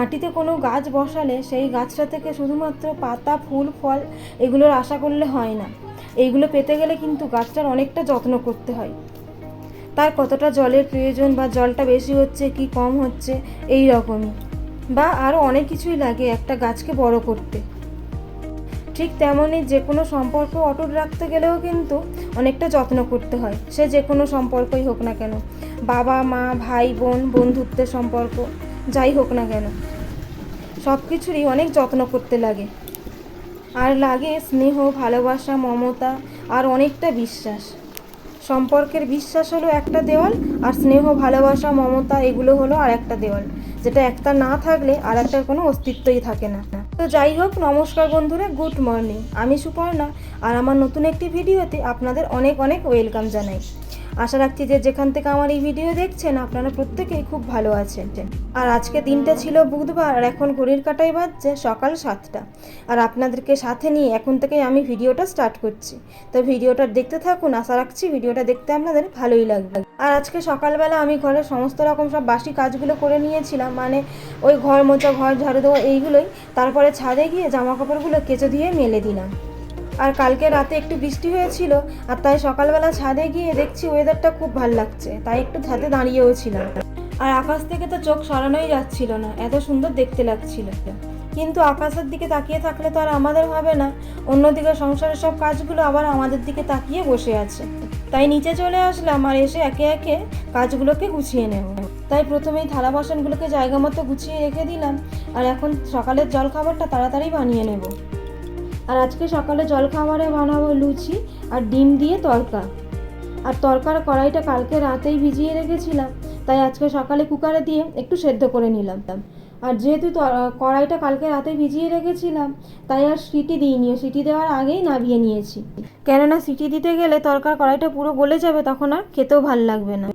মাটিতে কোনো গাছ বসালে সেই গাছটা থেকে শুধুমাত্র পাতা, ফুল, ফল এগুলোর আশা করলে হয় না। এইগুলো পেতে গেলে কিন্তু গাছটার অনেকটা যত্ন করতে হয়। তার কতটা জলের প্রয়োজন বা জলটা বেশি হচ্ছে, কি কম হচ্ছে, এই রকমই। বা আরও অনেক কিছুই লাগে একটা গাছকে বড় করতে। ঠিক তেমনই যে কোনো সম্পর্ক অটুট রাখতে গেলেও কিন্তু অনেকটা যত্ন করতে হয়। সে যে কোনো সম্পর্কই হোক না কেন। বাবা, মা, ভাই, বোন, বন্ধুত্বের সম্পর্ক, যাই হোক না কেন। সব কিছুরই অনেক যত্ন করতে লাগে। আর লাগে স্নেহ, ভালোবাসা, মমতা, আর অনেকটা বিশ্বাস। সম্পর্কের বিশ্বাস হলো একটা দেওয়াল, আর স্নেহ, ভালোবাসা, মমতা এগুলো হলো আর একটা দেওয়াল, যেটা একটা না থাকলে আর একটার কোনো অস্তিত্বই থাকে না। তো যাই হোক, নমস্কার বন্ধুরা, গুড মর্নিং। আমি সুপর্ণা, আর আমার নতুন একটি ভিডিওতে আপনাদের অনেক অনেক ওয়েলকাম জানাই। আশা রাখছি যে যেখান থেকে আমার এই ভিডিও দেখছেন, আপনারা প্রত্যেকেই খুব ভালো আছেন। আর আজকে দিনটা ছিল বুধবার, আর এখন ঘড়ির কাটাই বাজছে সকাল সাতটা। আর আপনাদেরকে সাথে নিয়ে এখন থেকেই আমি ভিডিওটা স্টার্ট করছি। তো ভিডিওটা দেখতে থাকুন, আশা রাখছি ভিডিওটা দেখতে আপনাদের ভালোই লাগবে। আর আজকে সকালবেলা আমি ঘরের সমস্ত রকম সব বাসি কাজগুলো করে নিয়েছিলাম মানে ওই ঘর মোচা ঘর ঝাড়ু দেওয়া এইগুলোই। তারপরে ছাদে গিয়ে জামা কাপড়গুলো কেঁচো দিয়ে মেলে দিলাম। আর কালকে রাতে একটু বৃষ্টি হয়েছিল, আর তাই সকালবেলা ছাদে গিয়ে দেখছি ওয়েদারটা খুব ভালো লাগছে, তাই একটু ছাদে দাঁড়িয়েও ছিলাম। আর আকাশ থেকে তো চোখ সরানোই যাচ্ছিল না, এত সুন্দর দেখতে লাগছিল। কিন্তু আকাশের দিকে তাকিয়ে থাকলে তো আর আমাদের হবে না, অন্যদিকে সংসারের সব কাজগুলো আবার আমাদের দিকে তাকিয়ে বসে আছে। তাই নিচে চলে আসলাম আর এসে একে একে কাজগুলোকে গুছিয়ে নেব। তাই প্রথমেই থালা বাসনগুলোকে জায়গা মতো গুছিয়ে রেখে দিলাম, আর এখন সকালের জল খাবারটা তাড়াতাড়ি বানিয়ে নেব। আর আজকে সকালে জলখাবারে বানাবো লুচি আর ডিম দিয়ে তরকা। আর তরকার কড়াইটা কালকে রাতেই ভিজিয়ে রেখেছিলাম, তাই আজকে সকালে কুকারে দিয়ে একটু সেদ্ধ করে নিলাম। আর যেহেতু কড়াইটা কালকে রাতে ভিজিয়ে রেখেছিলাম, তাই আর সিটি দিইনি। সিটি দেওয়ার আগেই নামিয়ে নিয়েছি। কেননা সিটি দিতে গেলে তরকার কড়াইটা পুরো গলে যাবে, তখন আর খেতেও ভালো লাগবে না।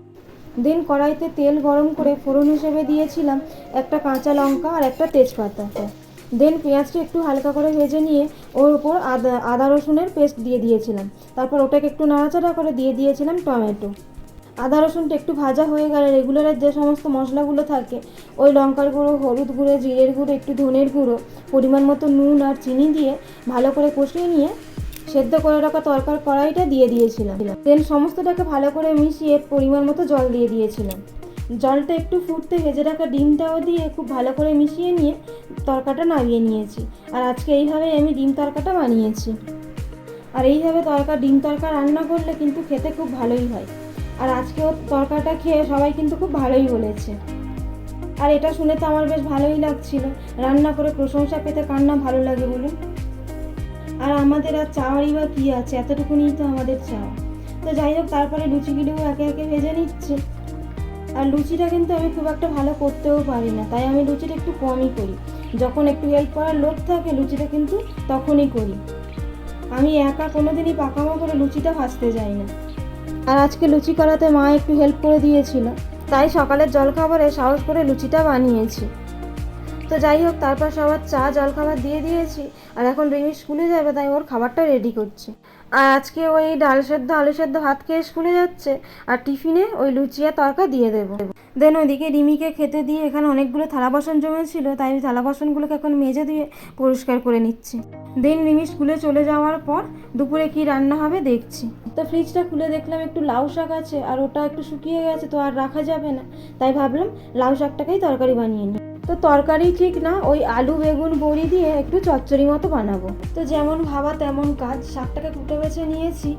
দেন কড়াইতে তেল গরম করে ফোড়ন হিসেবে দিয়েছিলাম একটা কাঁচা লঙ্কা আর একটা তেজপাতা। দেন পেঁয়াজটা একটু হালকা করে ভেজে নিয়ে ওর উপর আদা আদা রসুনের পেস্ট দিয়ে দিয়েছিলাম। তারপর ওটাকে একটু নাড়াচাড়া করে দিয়ে দিয়েছিলাম টমেটো। আদা রসুনটা একটু ভাজা হয়ে গেলে রেগুলারের যে সমস্ত মশলাগুলো থাকে, ওই লঙ্কার গুঁড়ো, হলুদ গুঁড়ো, জিরের গুঁড়ো, একটু ধনের গুঁড়ো, পরিমাণ মতো নুন আর চিনি দিয়ে ভালো করে কষিয়ে নিয়ে সেদ্ধ করে রাখা তরকার কড়াইটা দিয়ে দিয়েছিলাম। দেন সমস্তটাকে ভালো করে মিশিয়ে পরিমাণ মতো জল দিয়ে দিয়েছিলাম। জলটা একটু ফুটতে ভেজে রাখা ডিমটাও দিয়ে খুব ভালো করে মিশিয়ে নিয়ে তরকাটা নামিয়ে নিয়েছি। আর আজকে এইভাবেই আমি ডিম তরকাটা বানিয়েছি। আর এইভাবে তরকা, ডিম তরকা রান্না করলে কিন্তু খেতে খুব ভালোই হয়। আর আজকেও তরকাটা খেয়ে সবাই কিন্তু খুব ভালোই বলেছে। আর এটা শুনে তো আমার বেশ ভালোই লাগছিল। রান্না করে প্রশংসা পেতে কার না ভালো লাগে বলুন? আর আমাদের আর চাওয়ারই বা কী আছে? এতটুকুনি তো আমাদের চাওয়া। তো যাই হোক, তারপরে লুচিগুলোও একে একে ভেজে নিচ্ছে। আর লুচিটা কিন্তু আমি খুব একটা ভালো করতেও পারি না, তাই আমি লুচিটা একটু কমই করি। যখন একটু হেল্প করার লোক থাকে, লুচিটা কিন্তু তখনই করি। আমি একা কোনো কোনোদিনই পাকামো করে লুচিটা ভাজতে যাই না। আর আজকে লুচি করাতে মা একটু হেল্প করে দিয়েছিল, তাই সকালের জলখাবারে সাহস করে লুচিটা বানিয়েছি। তো যাই হোক, তারপর সবার চা, জলখাবার দিয়ে দিয়েছি, আর এখন রিমি স্কুলে যাবে, তাই ওর খাবারটা রেডি করছি। আর আজকে ওই ডাল সেদ্ধ, আলু সেদ্ধ ভাত খেয়ে স্কুলে যাচ্ছে। আর টিফিনে ওই লুচি আর তরকা দিয়ে দেবো। দেন ওইদিকে রিমিকে খেতে দিয়ে এখানে অনেকগুলো থালা বাসন জমেছিল, তাই ওই থালা বাসনগুলোকে এখন মেজে দিয়ে পরিষ্কার করে নিচ্ছি। দেন রিমি স্কুলে চলে যাওয়ার পর দুপুরে কি রান্না হবে দেখছি। তো ফ্রিজটা খুলে দেখলাম একটু লাউ শাক আছে, আর ওটা একটু শুকিয়ে গেছে, তো আর রাখা যাবে না। তাই ভাবলাম লাউ শাকটাকেই তরকারি বানিয়ে নিই। তো তরকারি ঠিক না, ওই আলু, বেগুন, বড়ি দিয়ে একটু চচ্চড়ি মতো বানাবো। তো যেমন ভাবা তেমন কাজ, শাকটাকে কুটে বেছে নিয়েছি।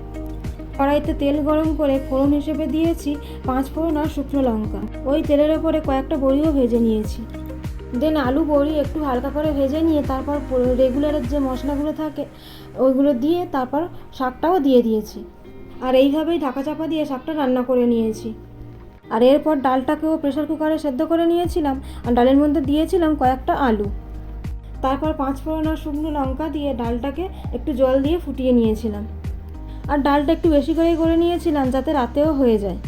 কড়াইতে তেল গরম করে ফোড়ন হিসেবে দিয়েছি পাঁচ ফোড়ন আর শুকনো লঙ্কা। ওই তেলের ওপরে কয়েকটা বড়িও ভেজে নিয়েছি। দেন আলু বড়ি একটু হালকা করে ভেজে নিয়ে তারপর রেগুলারের যে মশলাগুলো থাকে, ওইগুলো দিয়ে তারপর শাকটাও দিয়ে দিয়েছি। আর এইভাবেই ঢাকা চাপা দিয়ে শাকটা রান্না করে নিয়েছি। আর এরপর ডালটাকেও প্রেশার কুকারে সেদ্ধ করে নিয়েছিলাম। আর ডালের মধ্যে দিয়েছিলাম কয়েকটা আলু। তারপর পাঁচ ফোড়ন শুকনো লঙ্কা দিয়ে ডালটাকে একটু জল দিয়ে ফুটিয়ে নিয়েছিলাম। আর ডালটা একটু বেশি করেই করে নিয়েছিলাম যাতে রাতেও হয়ে যায়।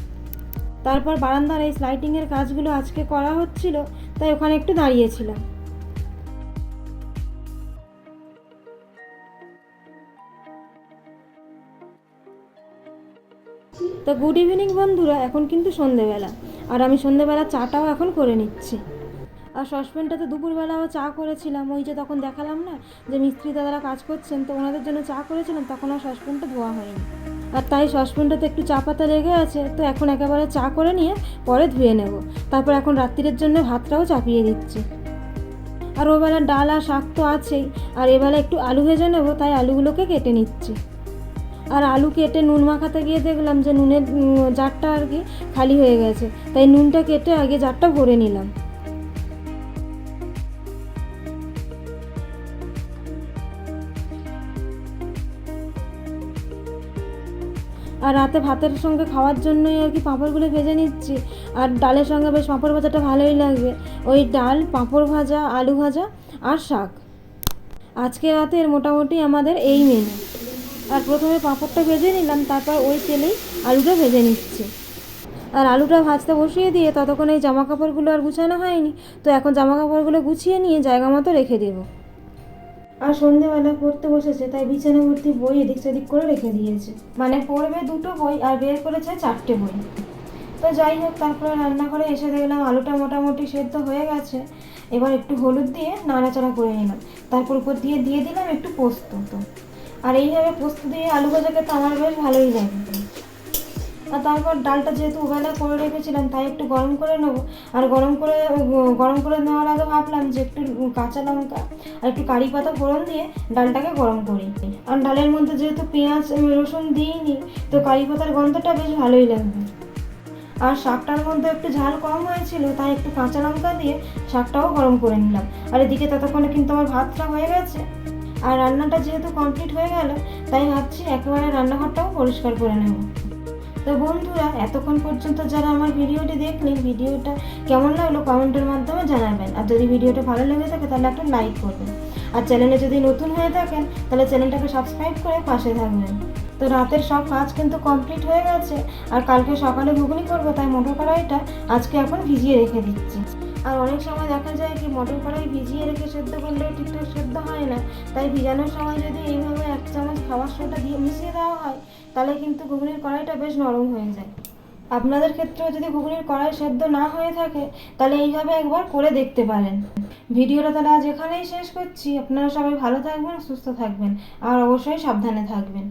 তারপর বারান্দার এই স্লাইটিংয়ের কাজগুলো আজকে করা হচ্ছিল, তাই ওখানে একটু দাঁড়িয়েছিলাম। তো গুড ইভিনিং বন্ধুরা, এখন কিন্তু সন্ধেবেলা। আর আমি সন্ধেবেলা চাটাও এখন করে নিচ্ছি। আর সসপ্যানটাতে দুপুরবেলা আবার চা করেছিলাম। ওই যে তখন দেখালাম না, যে মিস্ত্রি দাদারা কাজ করছেন, তো ওনাদের জন্য চা করেছিলাম, তখন আর সসপ্যানটা ধোয়া হয়নি। আর তাই সসপ্যানটাতে একটু চা পাতা লেগে আছে, তো এখন একেবারে চা করে নিয়ে পরে ধুয়ে নেব। তারপর এখন রাত্রিরের জন্য ভাতটাও চাপিয়ে দিচ্ছি। আর ওবেলা ডাল আর শাক তো আছেই, আর এবেলা একটু আলু ভেজে নেব, তাই আলুগুলোকে কেটে নিচ্ছি। আর আলু কেটে নুন মাখাতে গিয়ে দেখলাম যে নুনের জারটা আর কি খালি হয়ে গেছে, তাই নুনটা কেটে আগে জারটা ভরে নিলাম। আর রাতে ভাতের সঙ্গে খাওয়ার জন্যই আর কি পাঁপড়গুলো ভেজে নিচ্ছি। আর ডালের সঙ্গে বেশ পাঁপড় ভাজাটা ভালোই লাগবে ওই ডাল, পাঁপড় ভাজা, আলু ভাজা আর শাক। আজকে রাতের মোটামুটি আমাদের এই মেনু আর প্রথমে পাঁপড়টা ভেজে নিলাম, তারপর ওই তেলেই আলুটা ভেজে নিচ্ছি। আর আলুটা ভাজতে বসিয়ে দিয়ে ততক্ষণ এই জামা কাপড়গুলো আর গুছানো হয়নি। তো এখন জামা কাপড়গুলো গুছিয়ে নিয়ে জায়গা মতো রেখে দেবো। আর সন্ধেবেলা পড়তে বসেছে, তাই বিছানা ভর্তি বই এদিক সেদিক করে রেখে দিয়েছে। মানে পড়বে দুটো বই আর বের করেছে চারটে বই। তো যাই হোক, তারপরে রান্নাঘরে এসে দেখলাম আলুটা মোটামুটি সেদ্ধ হয়ে গেছে। এবার একটু হলুদ দিয়ে নাড়াচাড়া করে নিলাম। তারপর উপর দিয়ে দিয়ে দিলাম একটু পোস্ত তো। আর এইভাবে পোস্ত দিয়ে আলু ভাজা খেতে আমার বেশ ভালোই লাগে। আর তারপর ডালটা যেহেতু ওবেলা করে রেখেছিলাম, তাই একটু গরম করে নেব। আর গরম করে গরম করে নেওয়ার আগে ভাবলাম যে একটু কাঁচা লঙ্কা আর একটু কারি পাতা ফোড়ন দিয়ে ডালটাকে গরম করি আর ডালের মধ্যে যেহেতু পেঁয়াজ, রসুন দিইনি, তো কারি পাতার গন্ধটা বেশ ভালোই লাগবে। আর শাকটার মধ্যে একটু ঝাল কম হয়েছিল, তাই একটু কাঁচা লঙ্কা দিয়ে শাকটাও গরম করে নিলাম। আর এদিকে ততক্ষণে কিন্তু আমার ভাতটা হয়ে গেছে। আর রান্নাটা যেহেতু কমপ্লিট হয়ে গেল, তাই ভাবছি একেবারে রান্নাঘরটাও পরিষ্কার করে নেব। তো বন্ধুরা, এতক্ষণ পর্যন্ত যারা আমার ভিডিওটি দেখলেন, ভিডিওটা কেমন লাগল কমেন্টের মাধ্যমে জানাবেন। আর যদি ভিডিওটা ভালো লেগে থাকে, তাহলে একটা লাইক করবেন। আর চ্যানেলে যদি নতুন হয়ে থাকেন, তাহলে চ্যানেলটাকে সাবস্ক্রাইব করে পাশে থাকবেন। তো রাতের সব কাজ কিন্তু কমপ্লিট হয়ে গেছে। আর কালকে সকালে ঘুগনি করব, তাই মোটা কড়াইটা আজকে এখন ভিজিয়ে রেখে দিচ্ছি। আর অনেক সময় দেখা যায় কি মটর কড়াই ভিজিয়ে রেখে সেদ্ধ করলে ঠিকঠাক সেদ্ধ হয় না। তাই ভিজানোর সময় যদি এইভাবে এক চামচ খাবার সোটা দিয়ে মিশিয়ে দেওয়া হয়, তাহলে কিন্তু ঘুগনির কড়াইটা বেশ নরম হয়ে যায়। আপনাদের ক্ষেত্রেও যদি ঘুগনির কড়াই সেদ্ধ না হয়ে থাকে, তাহলে এইভাবে একবার করে দেখতে পারেন। ভিডিওটা তাহলে আজ এখানেই শেষ করছি। আপনারা সবাই ভালো থাকবেন, সুস্থ থাকবেন, আর অবশ্যই সাবধানে থাকবেন।